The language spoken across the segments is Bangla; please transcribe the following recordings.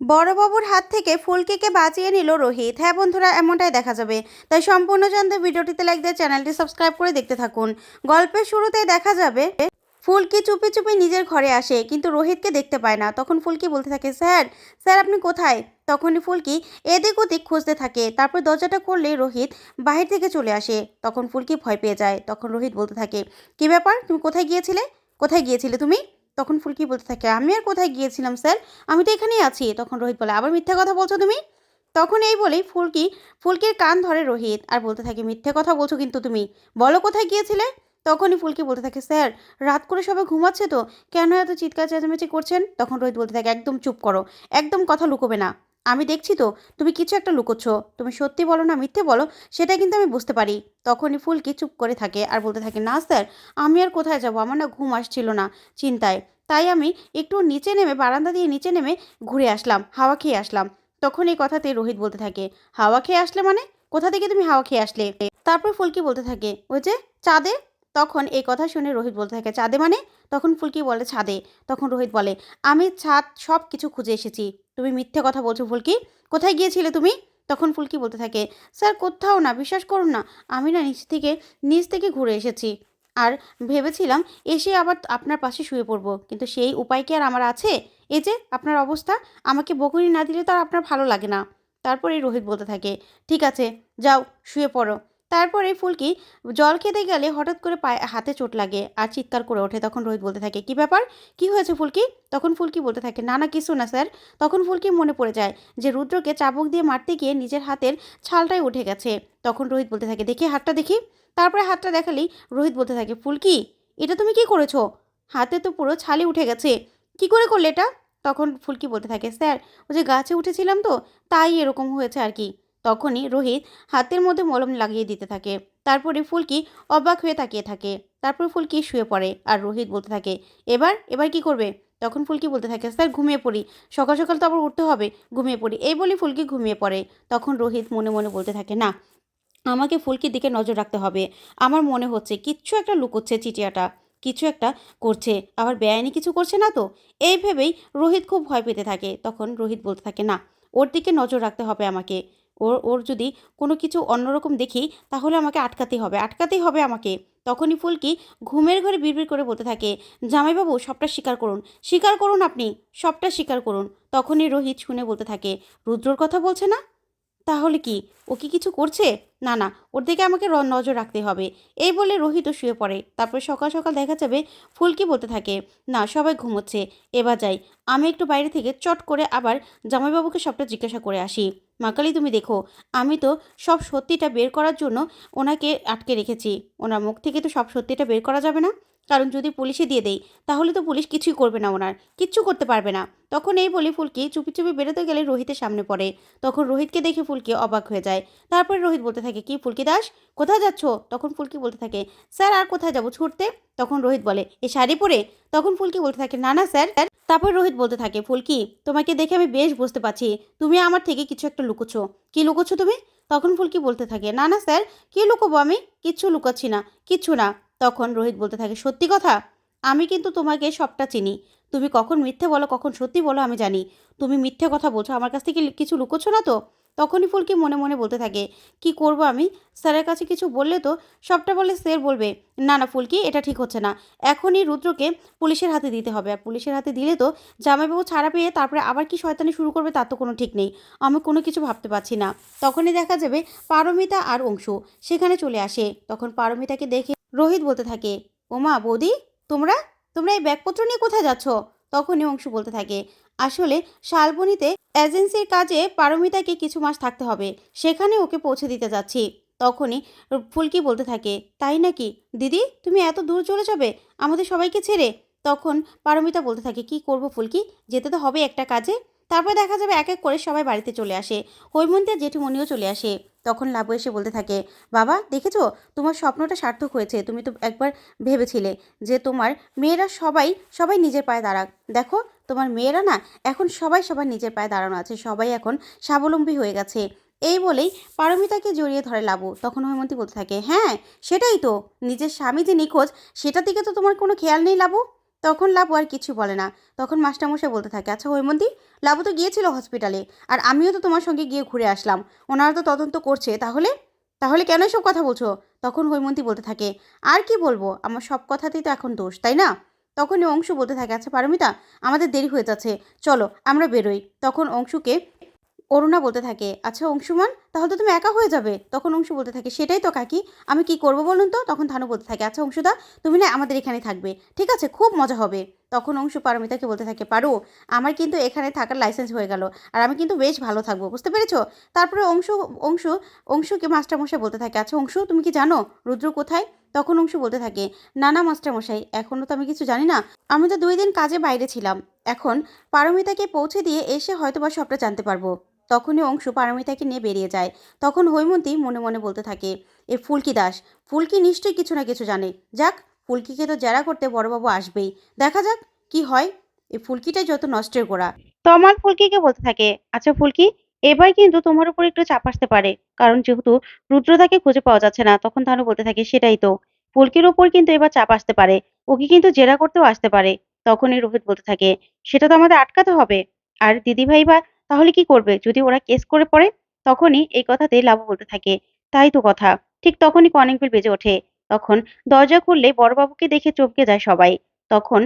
বড়বাবুর হাত থেকে ফুলকিকে বাঁচিয়ে নিল রোহিত। হ্যাঁ বন্ধুরা, এমনটাই দেখা যাবে। তাই সম্পূর্ণ জানতে ভিডিওটিতে লাইক দিয়ে চ্যানেলটি সাবস্ক্রাইব করে দেখতে থাকুন। গল্পের শুরুতেই দেখা যাবে, ফুলকি চুপি চুপি নিজের ঘরে আসে, কিন্তু রোহিতকে দেখতে পায় না। তখন ফুলকি বলতে থাকে, স্যার স্যার, আপনি কোথায়? তখনই ফুলকি এদিক ওদিক খুঁজতে থাকে। তারপর দরজাটা করলে রোহিত বাহির থেকে চলে আসে। তখন ফুলকি ভয় পেয়ে যায়। তখন রোহিত বলতে থাকে, কি ব্যাপার? তুমি কোথায় গিয়েছিলে? কোথায় গিয়েছিলে তুমি? তখন ফুলকি বলতে থাকে? আমি আর কোথায় গিয়েছিলাম, স্যার? আমি তো এখানেই আছি। তখন রোহিত বলে, আবার মিথ্যা কথা বলছো তুমি? তখন এই বলেই ফুলকি, ফুলকির কান ধরে রোহিত আর বলতে থাকে, মিথ্যে কথা বলছো কিন্তু তুমি। বলো কোথায় গিয়েছিলে? তখনই ফুলকি বলতে থাকে, স্যার, রাত করে সবাই ঘুমাচ্ছে তো? কেন এত চিৎকার চেঁচামেচি করছেন? তখন রোহিত বলতে থাকে, একদম চুপ করো, একদম কথা লুকোবে না। আমি দেখছি তো, তুমি কিছু একটা লুকোচ্ছ। তুমি সত্যি বলো না মিথ্যে বলো সেটা কিন্তু আমি বুঝতে পারি। তখনই ফুলকি চুপ করে থাকে আর বলতে থাকে, না, স্যার, আমি আর কোথায় যাব? আমার না ঘুম আসছিল না চিন্তায়। তাই আমি একটু নিচে নেমে, বারান্দা দিয়ে নিচে নেমে ঘুরে আসলাম, হাওয়া খেয়ে আসলাম। তখন এই কথাতে রোহিত বলতে থাকে, হাওয়া খেয়ে আসলে মানে? কোথা থেকে তুমি হাওয়া খেয়ে আসলে? তারপর ফুলকি বলতে থাকে, ওই যে চাঁদে? তখন এই কথা শুনে রোহিত বলতে থাকে, চাঁদে মানে? তখন ফুলকি বলে, ছাদে। তখন রোহিত বলে, আমি ছাদ সব কিছু খুঁজে এসেছি। তুমি মিথ্যে কথা বলছো ফুলকি? কোথায় গিয়েছিলে তুমি? তখন ফুলকি বলতে থাকে, স্যার, কোথাও না, বিশ্বাস করুন না, আমি না নিচ থেকে নিচ থেকে ঘুরে এসেছি। আর ভেবেছিলাম এসে আবার আপনার পাশে শুয়ে পড়ব, কিন্তু সেই উপায় কি আর আমার আছে? এই যে, আপনার অবস্থা, আমাকে বকুনি না দিলে তো আর আপনার ভালো লাগে না। তারপরে রোহিত বলতে থাকে, ঠিক আছে, যাও, শুয়ে পড়ো। তারপরে ফুলকি জল খেতে গেলে হঠাৎ করে পায়ে, হাতে চোট লাগে আর চিৎকার করে ওঠে। তখন রোহিত বলতে থাকে, কি ব্যাপার? কি হয়েছে ফুলকি? তখন ফুলকি বলতে থাকে, না না, কিছু না, স্যার। তখন ফুলকি মনে পড়ে যায় যে রুদ্রকে চাবুক দিয়ে মারতে গিয়ে নিজের হাতের ছালটাই উঠে গেছে। তখন রোহিত বলতে থাকে, দেখি হাতটা, দেখি। তারপরে হাতটা দেখালেই রোহিত বলতে থাকে, ফুলকি, এটা তুমি কি করেছ? হাতে তো পুরো ছালি উঠে গেছে। কি করে করলে এটা? তখন ফুলকি বলতে থাকে, স্যার, ওই যে গাছে উঠেছিলাম তো, তাই এরকম হয়েছে আর কি। তখনই রোহিত হাতের মধ্যে মলম লাগিয়ে দিতে থাকে। তারপরে ফুলকি অবাক হয়ে তাকিয়ে থাকে। তারপর ফুলকি শুয়ে পড়ে আর রোহিত বলতে থাকে, এবার এবার কি করবে? তখন ফুলকি বলতে থাকে, স্যার, ঘুমিয়ে পড়ি। সকাল সকাল তো আবার উঠতে হবে, ঘুমিয়ে পড়ি। এই বলে ফুলকি ঘুমিয়ে পড়ে। তখন রোহিত মনে মনে বলতে থাকে, না, আমাকে ফুলকির দিকে নজর রাখতে হবে। আমার মনে হচ্ছে কিচ্ছু একটা লুকোচ্ছে চিটিয়াটা, কিছু একটা করছে, আবার বেআইনি কিছু করছে না তো? এই ভেবেই রোহিত খুব ভয় পেতে থাকে। তখন রোহিত বলতে থাকে, না, ওর দিকে নজর রাখতে হবে আমাকে। ওর ওর যদি কোনো কিছু অন্যরকম দেখি, তাহলে আমাকে আটকাতেই হবে আটকাতেই হবে আমাকে। তখনই ফুলকি ঘুমের ঘরে বিড়বিড় করে বলতে থাকে, জামাইবাবু, সবটা স্বীকার করুন। স্বীকার করুন আপনি, সবটা স্বীকার করুন। তখনই রোহিত শুনে বলতে থাকে, রুদ্রর কথা বলছে না? তাহলে কি? ও কি কিছু করছে? না না, ওর দিকে আমাকে নজর রাখতে হবে। এই বলে রোহিতও শুয়ে পড়ে। তারপর সকাল সকাল দেখা যাবে ফুলকি বলতে থাকে, না, সবাই ঘুমোচ্ছে, এবার যাই। আমি একটু বাইরে থেকে চট করে আবার জামাইবাবুকে সবটা জিজ্ঞাসা করে আসি। মাকালি, তুমি দেখো, আমি তো সব সত্যিটা বের করার জন্য ওনাকে আটকে রেখেছি। ওনার মুখ থেকে তো সব সত্যিটা বের করা যাবে না। কারণ যদি পুলিশে দিয়ে দেই, তাহলে তো পুলিশ কিছুই করবে না ওনার, কিচ্ছু করতে পারবে না। তখন এই বলে ফুলকি চুপি চুপি বেরোতে গেলে রোহিতের সামনে পড়ে। তখন রোহিতকে দেখে ফুলকি অবাক হয়ে যায়। তারপরে রোহিত বলতে থাকে, কি ফুলকি দাস, কোথায় যাচ্ছ? তখন ফুলকি বলতে থাকে, স্যার, আর কোথায় যাব, ছুটতে? তখন রোহিত বলে, এ শাড়ি পরে? তখন ফুলকি বলতে থাকে, না না, স্যার তারপর রোহিত বলতে থাকে, ফুলকি, তোমাকে দেখে আমি বেশ বুঝতে পারছি। তুমি আমার থেকে কিছু একটা লুকোচ্ছ। কি লুকোচ্ছ তুমি? তখন ফুলকি বলতে থাকে, না না, স্যার, কী লুকোবো আমি? কিচ্ছু লুকাচ্ছি না, কিচ্ছু না। তখন রোহিত বলতে থাকে, সত্যি কথা? আমি কিন্তু তোমাকে সবটা চিনি। তুমি কখন মিথ্যে বলো, কখন সত্যি বলো আমি জানি। তুমি মিথ্যে কথা বলছো, আমার কাছ থেকে কিছু লুকোচ্ছ না তো? তখনই ফুলকি মনে মনে বলতে থাকে, কি করব আমি? স্যারের কাছে কিছু বললে তো সবটা বলে স্যার বলবে। না না, ফুলকি, এটা ঠিক হচ্ছে না। এখনই রুদ্রকে পুলিশের হাতে দিতে হবে। আর পুলিশের হাতে দিলে তো জামাইবাবু ছাড়া পেয়ে তারপরে আবার কি শয়তানি শুরু করবে তার তো কোনো ঠিক নেই। আমি কোনো কিছু ভাবতে পারছি না। তখনই দেখা যাবে পারমিতা আর অংশু সেখানে চলে আসে। তখন পারমিতাকে দেখে রোহিত বলতে থাকে, ওমা, বৌদি, তোমরা? তোমরা এই ব্যাগপত্র নিয়ে কোথায় যাচ্ছ? তখনই অংশু বলতে থাকে, আসলে শালবনিতে এজেন্সির কাজে পারমিতাকে কিছু মাস থাকতে হবে, সেখানে ওকে পৌঁছে দিতে যাচ্ছি। তখনই ফুলকি বলতে থাকে, তাই নাকি? দিদি, তুমি এত দূর চলে যাবে? আমাদের সবাইকে ছেড়ে? তখন পারমিতা বলতে থাকে, কি করব ফুলকি? যেতে তো হবে একটা কাজে। তারপর দেখা যাবে এক এক করে সবাই বাড়িতে চলে আসে। হৈমন্তী আর জেঠুমণিও চলে আসে। তখন লাবু এসে বলতে থাকে, বাবা, দেখেছ? তোমার স্বপ্নটা সার্থক হয়েছে। তুমি তো একবার ভেবেছিলে যে তোমার মেয়েরা সবাই সবাই নিজের পায়ে দাঁড়াক। দেখো, তোমার মেয়েরা না এখন সবাই সবার নিজের পায়ে দাঁড়ানো আছে। সবাই এখন স্বাবলম্বী হয়ে গেছে। এই বলেই পারমিতাকে জড়িয়ে ধরে লাবু। তখন হৈমন্তী বলতে থাকে হ্যাঁ সেটাই তো। নিজের স্বামী যে নিখোঁজ, সেটার দিকে তো তোমার কোনো খেয়াল নেই লাবু? তখন লাবু আর কিছু বলে না। তখন মাস্টারমশাই বলতে থাকে আচ্ছা হৈমন্তী, লাবু তো গিয়েছিল হসপিটালে আর আমিও তো তোমার সঙ্গে গিয়ে ঘুরে আসলাম। ওনারা তো তদন্ত করছে, তাহলে? তাহলে কেন সব কথা বলছো? তখন হৈমন্তী বলতে থাকে, আর কি বলব, আমার সব কথাতেই তো এখন দোষ, তাই না? তখনই অংশু বলতে থাকে আচ্ছা পারমিতা, আমাদের দেরি হয়ে যাচ্ছে, চলো আমরা বেরোই। তখন অংশুকে অরুণা বলতে থাকে আচ্ছা অংশুমান, তাহলে তো তুমি একা হয়ে যাবে। তখন অংশু বলতে থাকে, সেটাই তো কাকি, আমি কি করব বলুন তো? তখন থানু বলতে থাকে আচ্ছা অংশুদা, তুমি না আমাদের এখানে থাকবে, ঠিক আছে? খুব মজা হবে। তখন অংশু পারমিতাকে বলতে থাকে, পারো, আমার কিন্তু এখানে থাকার লাইসেন্স হয়ে গেল, আর আমি কিন্তু বেশ ভালো থাকব, বুঝতে পেরেছ? তারপরে অংশু অংশু, অংশুকে মাস্টারমশাই বলতে থাকে আচ্ছা অংশু, তুমি কি জানো রুদ্র কোথায়? তখন অংশু বলতে থাকে, না না মাস্টারমশাই এখনও তো আমি কিছু জানি না, আমি তো দুই দিন কাজে বাইরে ছিলাম, এখন পারমিতাকে পৌঁছে দিয়ে এসে হয়তো বা সবটা জানতে পারব। তখনই অংশু পারমিতাকে নিয়ে বেরিয়ে যায়। তখন হৈমন্তী মনে মনে বলতে থাকে, এ ফুলকি দাস, ফুলকি নিশ্চয়ই কিছু না কিছু জানে। যাক, ফুলকিকে তো জেরা করতে বড়বাবু আসবেই। দেখা যাক কি হয়। এই ফুলকিটাই যত নষ্টের গোড়া। তমাল ফুলকিকে বলতে থাকে আচ্ছা ফুলকি, এবার কিন্তু তোমার উপর একটু চাপ আসতে পারে। কারণ যেহেতু রুদ্রতাকে খুঁজে পাওয়া যাচ্ছে না, তখন তাহলে বলতে থাকে, সেটাই তো। ফুলকির উপর কিন্তু এবার চাপ আসতে পারে। ওকে কিন্তু জেরা করতেও আসতে পারে। তখনই রোহিত বলতে থাকে, সেটা তো আমাদের আটকাতে হবে। আর দিদিভাই বা তাহলে কি করবে? যদি ওরা কেস করে পড়ে, তখনই এই কথাতে লাবু বলতে থাকে, তাই তো কথা। ঠিক তখনই কলিং বেল বেজে ওঠে। তখন দরজা খুললে বড়বাবুকে দেখে চমকে যায় সবাই। তখন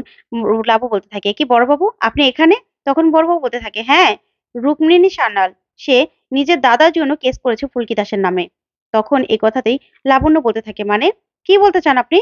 লাবু বলতে থাকে, কি বড়বাবু, আপনি এখানে? তখন বড়বাবু বলতে থাকে হ্যাঁ রুক্মিণী সান্যাল, সে নিজের দাদার জন্য কেস করেছে ফুলকি দাসের নামে। তখন এই কথাতেই লাবণ্য বলতে থাকে মানে কি বলতে চান আপনি?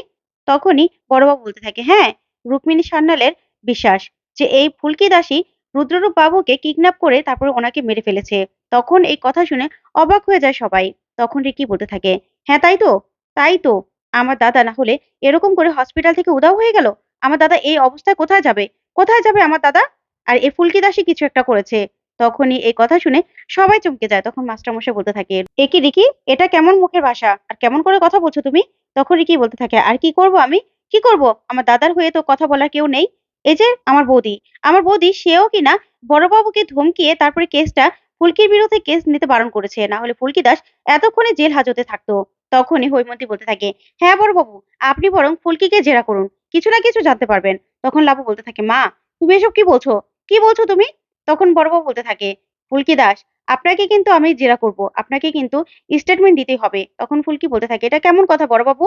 তখনই বড়বাবু বলতে থাকে হ্যাঁ রুক্মিণী সান্যালের বিশ্বাস যে এই ফুলকি দাসী রুদ্ররূপ বাবুকে কিডন্যাপ করে তারপর ওনাকে মেরে ফেলেছে। তখন এই কথা শুনে অবাক হয়ে যায় সবাই। তখন রিকি বলতে থাকে হ্যাঁ তাই তো তাই তো। আমার দাদা না হলে এরকম করে হসপিটাল থেকে উধাও হয়ে গেল। আমার দাদা এই অবস্থায় কোথায় যাবে? কোথায় যাবে আমার দাদা? আর এই ফুলকি দাসী কিছু একটা করেছে। তখনই এই কথা শুনে সবাই চমকে যায়। তখন মাস্টারমশাই বলতে থাকে, এ কি রিকি? এটা কেমন মুখের ভাষা? আর কেমন করে কথা বলছো তুমি? তখন রিকি বলতে থাকে, আর কি করব আমি? কি করব? আমার দাদার হয়ে তো কথা বলার কেউ নেই। এই যে আমার বৌদি আমার বৌদি সেও কিনা বড়বাবুকে ধমকিয়ে তারপরে কেসটা ফুলকির বিরুদ্ধে কেস নিতে বারণ করেছে। না হলে ফুলকি দাস এতক্ষণে জেল হাজতে থাকতো। তখনই হৈমন্তী বলতে থাকে হ্যাঁ বড়বাবু, আপনি বরং ফুলকিকে জেরা করুন। কিছু না কিছু জানতে পারবেন। তখন লাবু বলতে থাকে, মা, তুমি এসব কি বলছো? কি বলছো তুমি? তখন বড়বাবু বলতে থাকে, ফুলকি দাস, আপনাকে কিন্তু আমি জেরা করব। আপনাকে কিন্তু স্টেটমেন্ট দিতেই হবে। তখন ফুলকি বলতে থাকে, এটা কেমন কথা বড়বাবু?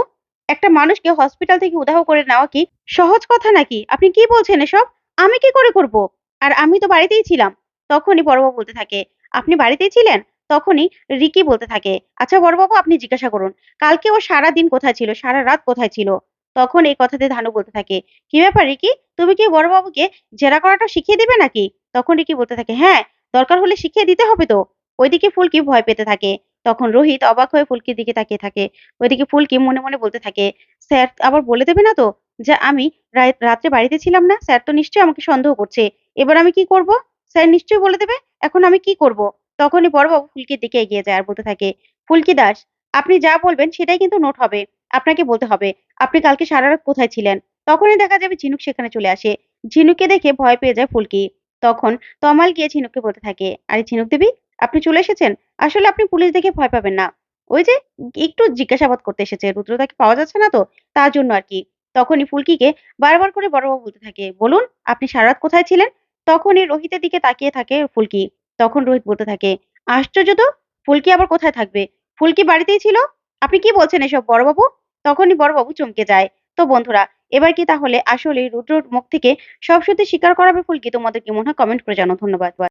একটা মানুষকে হসপিটাল থেকে উদাহ করে নেওয়া কি সহজ কথা নাকি? আপনি কি বলছেন এসব? আমি কি করে করব? আর আমি তো বাড়িতেই ছিলাম। তখনই বড়বাবু বলতে থাকে, আপনি বাড়িতেই ছিলেন? তখনই রিকি বলতে থাকে আচ্ছা বড়বাবু, আপনি জিজ্ঞাসা করুন, কালকে ও সারা দিন কোথায় ছিল? সারা রাত কোথায় ছিল? তখন এই কথাতে ধানু বলতে থাকে, কি ব্যাপার রিকি? তুমি কি বড়বাবুকে জেরা করাটা শিখিয়ে দিবে নাকি? তখন রিকি বলতে থাকে হ্যাঁ দরকার হলে শিখিয়ে দিতে হবে তো। ওইদিকে ফুলকি ভয় পেতে থাকে। তখন রোহিত অবাক হয়ে ফুলকির দিকে তাকিয়ে থাকে। ওইদিকে ফুলকি মনে মনে বলতে থাকে, স্যার, আবার বলে দেবে না তো যে আমি রাত- রাত্রে বাড়িতে ছিলাম না? স্যার তো নিশ্চয়ই আমাকে সন্দেহ করছে। এবার আমি কি করব? স্যার নিশ্চয়ই বলে দেবে? এখন আমি কি করব? তখনই বড়বাবু ফুলকির দিকে এগিয়ে যায় আর বলতে থাকে, ফুলকি দাস, আপনি যা বলবেন সেটাই কিন্তু নোট হবে। আপনাকে বলতে হবে, আপনি কালকে সারা রাত কোথায় ছিলেন? তখনই দেখা যাবে ঝিনুক সেখানে চলে আসে। ঝিনুককে দেখে ভয় পেয়ে যায় ফুলকি। তখন তমাল গিয়ে ঝিনুককে বলতে থাকে, আরে ঝিনুক দেবী আপনি চলে এসেছেন? আসলে আপনি পুলিশ দেখে ভয় পাবেন না। ওই যে একটু জিজ্ঞাসাবাদ করতে এসেছে রুদ্রতাকে পাওয়া যাচ্ছে না তো, তার জন্য আর কি। তখনই ফুলকিকে বারবার করে বড়বাবু বলতে থাকে, বলুন, আপনি সারা কোথায় ছিলেন? তখনই রোহিতের দিকে তাকিয়ে থাকে ফুলকি। তখন রোহিত বলতে থাকে, আশ্চর্য তো, ফুলকি আবার কোথায় থাকবে? ফুলকি বাড়িতেই ছিল? আপনি কি বলছেন এসব বড়বাবু তখনই বড়বাবু চমকে যায়। তো বন্ধুরা, এবার কি তাহলে আসলে রুদ্রর মুখ থেকে সব সত্যি স্বীকার করাবে ফুলকি? তোমাদের কি মনে হয় কমেন্ট করে জানাও। ধন্যবাদ